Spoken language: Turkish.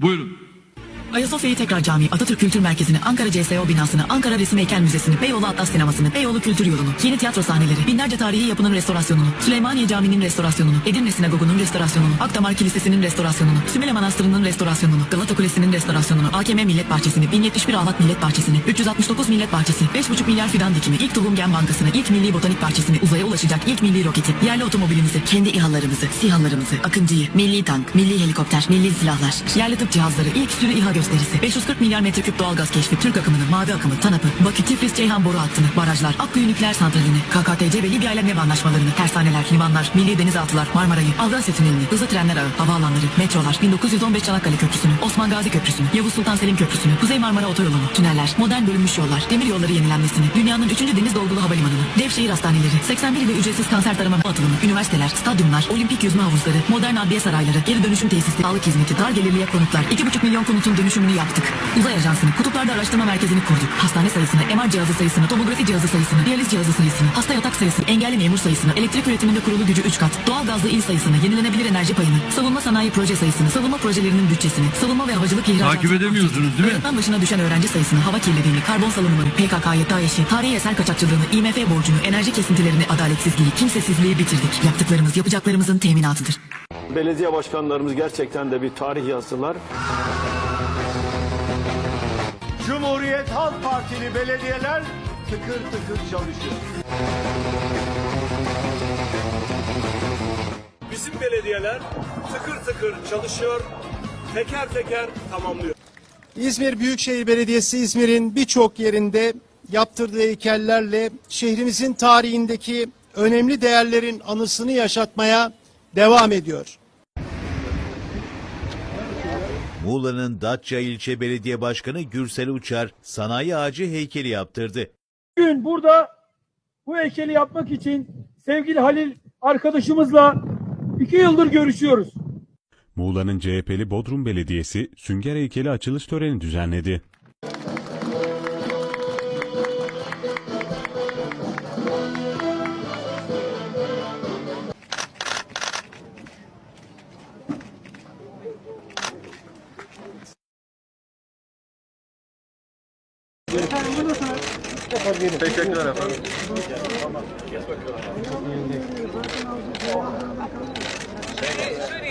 Buyurun. Ayasofya'yı tekrar cami, Atatürk Kültür Merkezi'ni, Ankara CSO binasını, Ankara Resim Heykel Müzesi'ni, Beyoğlu Atlas Sineması'nı, Beyoğlu Kültür Yolu'nu, yeni tiyatro sahneleri, binlerce tarihi yapının restorasyonunu, Süleymaniye Camii'nin restorasyonunu, Edirne Sinagogu'nun restorasyonunu, Akdamar Kilisesi'nin restorasyonunu, Sümele Manastırı'nın restorasyonunu, Galata Kulesi'nin restorasyonunu, AKM Millet Bahçesi'ni, 1071 Ahlat Millet Bahçesi'ni, 369 Millet Bahçesi, 5,5 milyar fidan dikimi, ilk tohum gen bankasını, ilk milli botanik bahçesini, uzaya ulaşacak ilk milli roketi, yerli otomobilimizi, kendi İHA'larımızı, SİHA'larımızı, Akıncı'yı, milli tank, milli helikopter, milli silahlar, yerli tıp cihazları, ilk sürü İHA gösterisi, 540 milyar metreküp doğalgaz keşfi, Türk akımını, mavi akımı, TANAP'ı, Bakü, Tiflis, Ceyhan boru hattını, barajlar, Akkuyu nükleer santralini, KKTC ve Libya ile MEV anlaşmalarını, tersaneler, limanlar, milli denizaltılar, Marmara'yı, Avrasya Tüneli'ni, hızlı trenler ağı, havaalanları, metrolar, 1915 Çanakkale Köprüsü'nü, Osman Gazi Köprüsü'nü, Yavuz Sultan Selim Köprüsü'nü, Kuzey Marmara Otoyolu'nu, tüneller, modern bölünmüş yollar, demir yolları yenilenmesini, dünyanın 3. deniz dolgulu havalimanını, dev şehir hastaneleri, 81 ile ücretsiz kanser tarama atılımı, üniversiteler, stadyumlar, olimpik yüzme havuzları, modern adliye sarayları, geri dönüşüm tesisi, sağlık hizmeti, dar gelirliye konutlar, 2,5 milyon konutun dönüşümünü yaptık. Uzay ajansını, kutuplarda araştırma merkezini kurduk. Hastane sayısını, MR cihazı sayısını, tomografi cihazı sayısını, diyaliz cihazı sayısını, hasta yatak sayısını, engelli memur sayısını, elektrik üretiminde kurulu gücü 3 kat, doğal gazlı il sayısını, yenilenebilir enerji payını, savunma sanayi proje sayısını, savunma projelerinin bütçesini, savunma ve havacılık ihracatı... Takip edemiyorsunuz değil mi? Hayattan başına düşen öğrenci sayısını, hava kirliliğini, karbon salınımını, PKK'yı, DAEŞ'i, tarihi eser kaçakçılığını, IMF borcunu, enerji kesintilerini, adaletsizliği, kimsesizliği bitirdik. Yaptıklarımız yapacaklarımızın teminatıdır. Belediye başkanlarımız gerçekten de bir tarih yazdılar. Cumhuriyet Halk Partili belediyeler tıkır tıkır çalışıyor. Bizim belediyeler tıkır tıkır çalışıyor, teker teker tamamlıyor. İzmir Büyükşehir Belediyesi İzmir'in birçok yerinde yaptırdığı heykellerle şehrimizin tarihindeki önemli değerlerin anısını yaşatmaya devam ediyor. Muğla'nın Datça ilçe belediye başkanı Gürsel Uçar sanayi ağacı heykeli yaptırdı. Bugün burada bu heykeli yapmak için sevgili Halil arkadaşımızla iki yıldır görüşüyoruz. Muğla'nın CHP'li Bodrum Belediyesi Sünger Heykeli açılış töreni düzenledi. Efendim buradasınız. Teşekkürler efendim. Şöyle, şöyle.